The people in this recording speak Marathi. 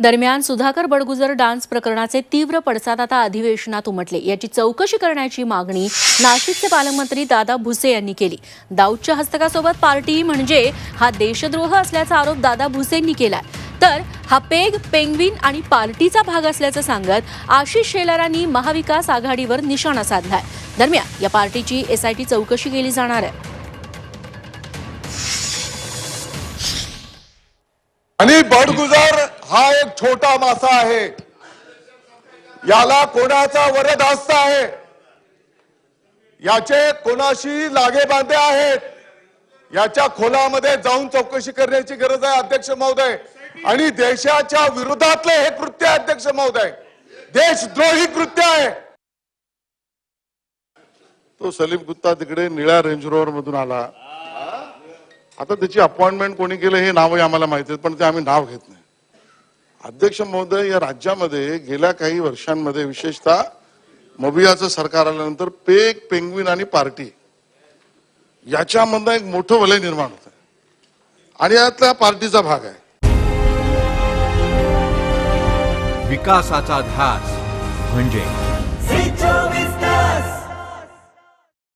दरम्यान सुधाकर बडगुजर डान्स प्रकरणाचे तीव्र पडसाद आता अधिवेशनात उमटले. याची चौकशी करण्याची मागणी नाशिकचे पालकमंत्री दादा भुसे यांनी केली. दाऊदच्या हस्तकासोबत पार्टी म्हणजे हा देशद्रोह असल्याचा आरोप दादा भुसेंनी केला तर हा पेग पेंग्विन आणि पार्टीचा भाग असल्याचं सांगत आशिष शेलारांनी महाविकास आघाडीवर निशाणा साधलाय. दरम्यान या पार्टीची एसआयटी चौकशी केली जाणार आहे. आणि बडगुजर हा एक छोटा मासा आहे. याला कोणाचा वरदास्त आहे? याचे कोणाशी लागे बांधे आहेत? याच्या खोलामध्ये जाऊन चौकशी करण्याची गरज आहे अध्यक्ष महोदय. आणि देशाच्या विरोधातले हे कृत्य आहे अध्यक्ष महोदय. देशद्रोही कृत्य आहे. तो सलीम गुप्ता तिकडे निळ्या रेंज रोवर मधून आला. आता त्याची अपॉइंटमेंट कोणी केलं हे नावही आम्हाला माहिती आहे पण ते आम्ही नाव घेत नाही. अध्यक्ष महोदय या राज्यामध्ये गेल्या काही वर्षांमध्ये विशेषतः मोबियाचं सरकार आल्यानंतर पेक पेंग्विन आणि पार्टी याच्यामधनं एक मोठं वलय निर्माण होत आणि यातल्या पार्टीचा भाग आहे. विकासाचा ध्यास म्हणजे